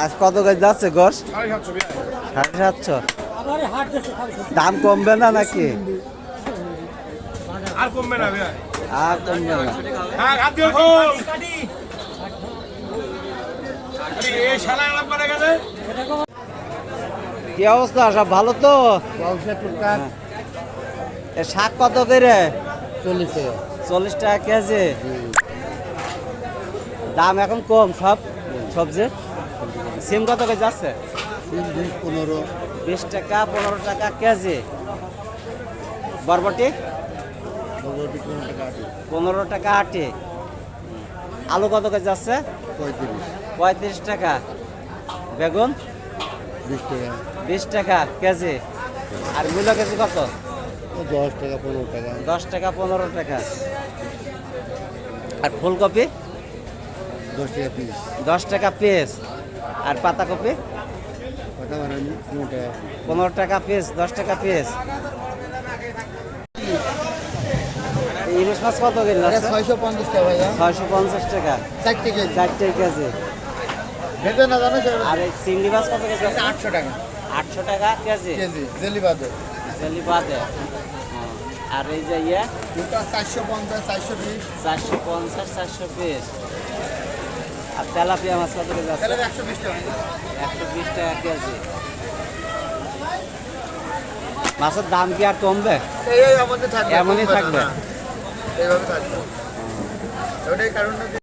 আজ কত কেজি যাচ্ছে গোস সাড়ে সাতশো। দাম কমবে না নাকি? আর কমবে না আর কমবে হ্যাঁ গেছে। কি অবস্থা সব ভালো তো। এ শাক কত করে? চল্লিশ টাকা। চল্লিশ টাকা কেজি। দাম এখন কম সব সবজি? সিম কত কেজি আছে বিশ পনেরো। বিশ টাকা পনেরো টাকা কেজি। বরবটি? পনেরো টাকা আটি। পনেরো টাকা আটি। আলু কত কেজি যাচ্ছে? পঁয়ত্রিশ। পঁয়ত্রিশ টাকা। বেগুন? বিশ টাকা। বিশ টাকা কেজি। আর মূল্য কেজি কত? দশ টাকা পনেরো টাকা। দশ টাকা পনেরো টাকা। আর ফুলকপি? দশ টাকা পিস। দশ টাকা পিস। আর পাতাকপি পনেরো টাকা পিস দশ টাকা পিস ইলিশ মাছ কত আছে? ছয়শো পঞ্চাশ টাকা ছয়শো পঞ্চাশ টাকা। চারটে কেজি। চারটে কেজি। ভেবে না জানো আর চিংড়ি মাছ কত কেজি আছে? আটশো টাকা। আটশো টাকা কেজি? কেজি জেলি বাদে। জেলি বাদে। আর এই যে ইয়ে? চারশো পঞ্চাশ চারশো বিশ। চারশো পঞ্চাশ চারশো পিস আর তেলাপিয়া মাছ কত কেজি আছে একশো বিশ টাকা। একশো বিশ টাকা কেজি। মাছের দাম কি আর কমবে? এমনই থাকবে। এইভাবে থাকবে। ওটাই কারণ